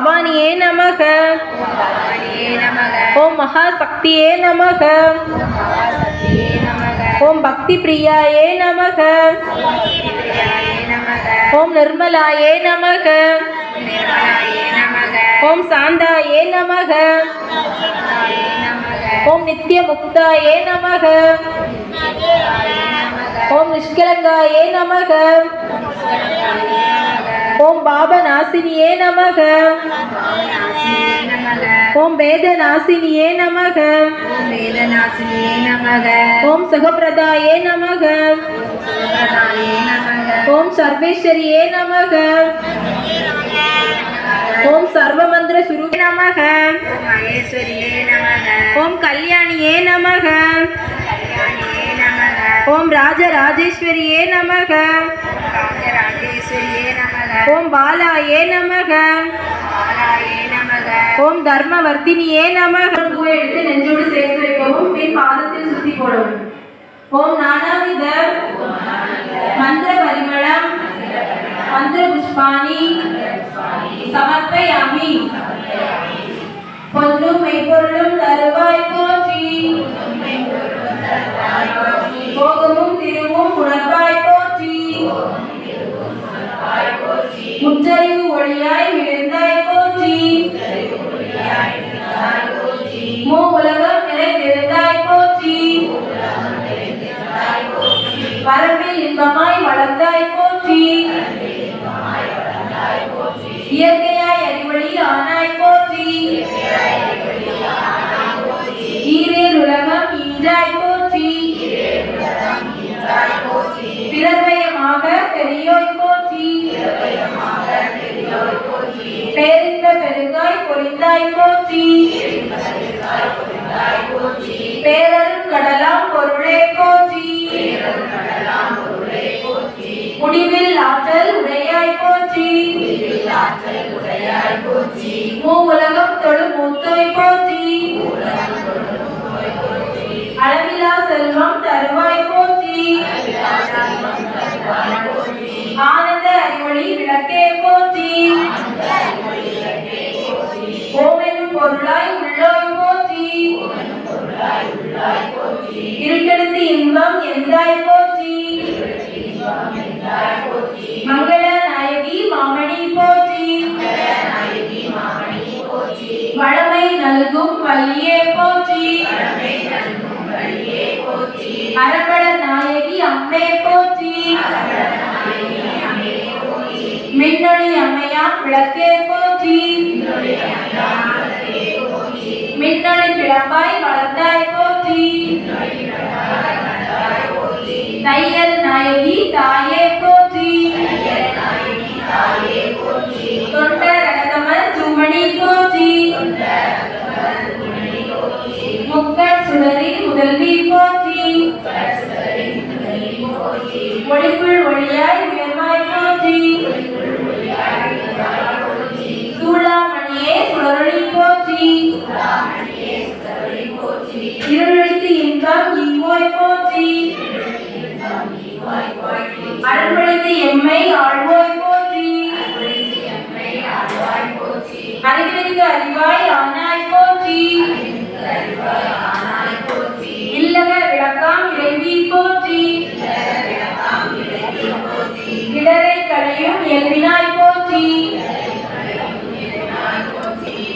பவானியே நமக. ஓம் மகாசக்தியே நமக. நமக ஓம் பக்தி பிரியாயே நமக. ஓம் நிர்மலாயே நமக. ஓம் சாந்தாயே நமக. ஓம் நித்திய முக்தாயே நமக. ஓம் நிஷ்கலங்காயே நமக. ஓம் பாபநாசினியே நமக. நாசினியே நமக ஓம் வேதநாசினியே நமக. நமக ஓம் சுகப்பிரதாயே நமக. ஓம் சர்வேஸ்வரியே நமக. ஓம் சர்வமந்திர சுரூபே நமக. நமக ஓம் கல்யாணியே நமக கல்யாணியே நமக. ஓம் ராஜராஜேஸ்வரியே நமக. ராஜராஜேஸ்வரியே ஓம் பாலாயே நமக நமக. ஓம் தர்மவர்த்தினியே நமக. பூவை எடுத்து நெஞ்சோடு சேர்த்து வைக்கவும் பின் பாதத்தில் சுத்தி போடவும். ஓம் நானாவித மந்திர பரிமளம் மந்திர புஷ்பாணி சமர்ப்பயாமி. பொன்னும் மெய்ப்பொருளும் தருவாய் போற்றி. போகமும் திருவும் உணர்வாய் போற்றி. முற்றறிவு ஒளியாய் விழுந்தாய் போற்றி. மூ உலகம் நிறைந்திருந்தாய் போற்றி. வரம்பில் இன்பமாய் வளர்ந்தாய் போற்றி. இயற்கை பெருங்காய் பொழிந்தாய் போற்றி பேரருள் கடலாம் பொருளே போற்றி. முடிவில் ஆற்றல் உடையாய் போற்றி. மூ உலகம் தொழு மூத்தோய் போற்றி. அளவிலா செல்வம் தருவாய் போற்றி. ஆனந்த அறிவொளி விளக்கே போற்றி. எந்தாய் போற்றி மங்கள நாயகி மாமணி போற்றி வளமை நல்கும் வள்ளியே போற்றி அரபட நாயகி அம்மே போற்றி மின்னொளி அம்மையா விளக்கே போற்றி மின்னொளி பிளம்பாய் வளர்ந்தாய் போற்றி தையல் நாயகி தாயே போற்றி. தொண்டர் ரகதமர் சுமணி போற்றி. முக்கர் சுடரி முதல்வி போற்றி. ஒளிக்குள் ஒளியாய் எம்மை ஆழ்வாய் போற்றி. அறிவிற்கு அறிவாய் ஆனாய் போற்றி. இல்லக விளக்காம் இறைவி போற்றி. இடரை கடையும் எல்வினாய் போற்றி.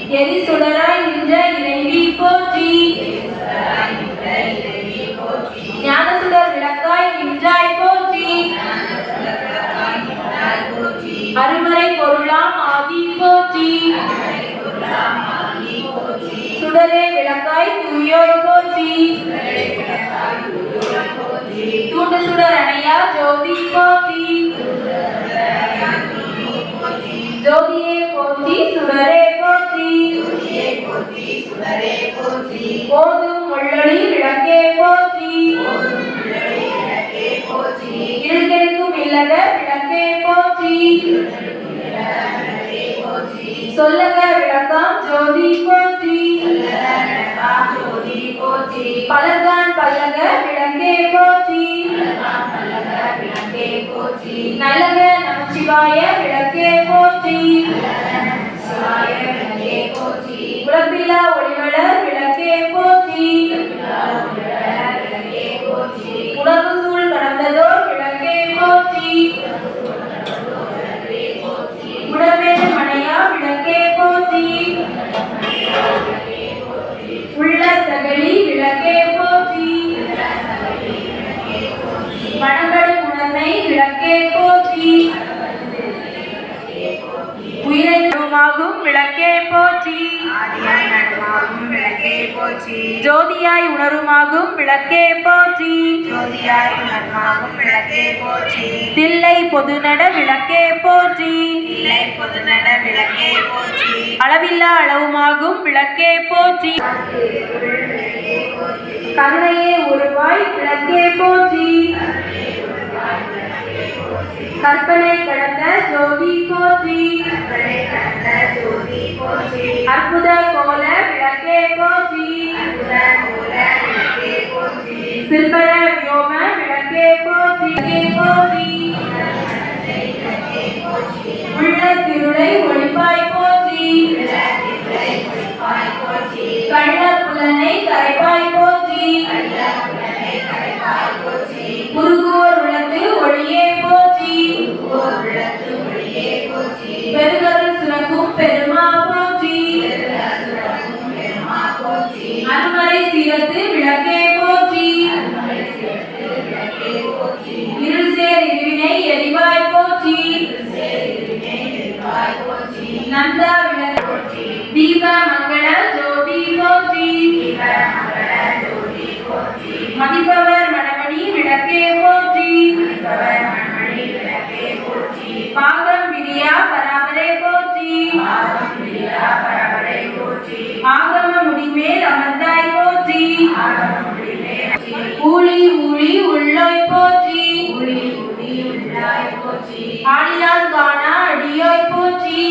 எரி சுடராய் நின்ற இறைவி போற்றி. சுடரே விளக்காய் தூயோய் போற்றி. தூண்டு சுடர் அணையா ஜோதி போற்றி. ஜோதியே போற்றி சுடரே போற்றி. போதும் முள்ளொளி விளக்கே போற்றி. இருட்டெடுக்கும் இல்லக விளக்கே போற்றி. சொல்லக Ilo Pila, போற்றி. ஜோதியாய் உணருமாகும் விளக்கே போற்றி. ஜோதியாய் உணர்வாகும் விளக்கே போற்றி. தில்லை பொதுநட விளக்கே போற்றி. இல்லை பொதுநட விளக்கே போற்றி. அளவில்லா அளவுமாகும் விளக்கே போற்றி. கருணையே உருவாய் விளக்கே போற்றி. கற்பனை கடந்த ஜோதி போற்றி. கற்பனை கடந்த ஜோதி போற்றி. அற்புத கோல போற்றி வியோம விளக்கே போற்றி போற்றி. உள்ள திருளை ஒளிப்பாய் போற்றி. கள்ள புலனை கரைப்பாய் போற்றி. ஆடினான் காணா அடியோய் போற்றி.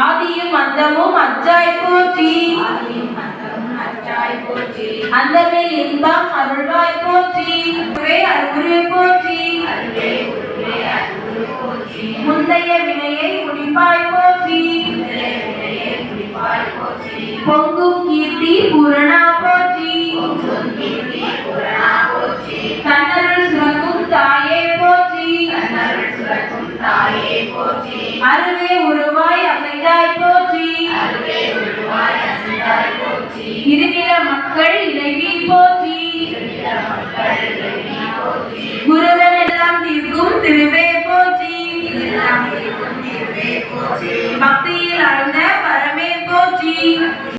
ஆதியும் அந்தமும் அச்சாய் போற்றி. அந்தமில் இன்பம் அருள்வாய் போற்றி. குருவே அருகுருவே போற்றி. முந்தைய வினையை முடிப்பாய் போற்றி. பொங்கும் கீர்த்தி பூரணா. அருவே உருவாய் அசைந்தாய் போற்றி. அருவே உருவாய் அசைந்தாய் போற்றி. இருநில மக்கள் இறைவி போற்றி. இருநில மக்கள் தீர்க்கும் திருவே போற்றி. எல்லாம் தீர்க்கும் திருவே போற்றி. பக்தியில் அருள்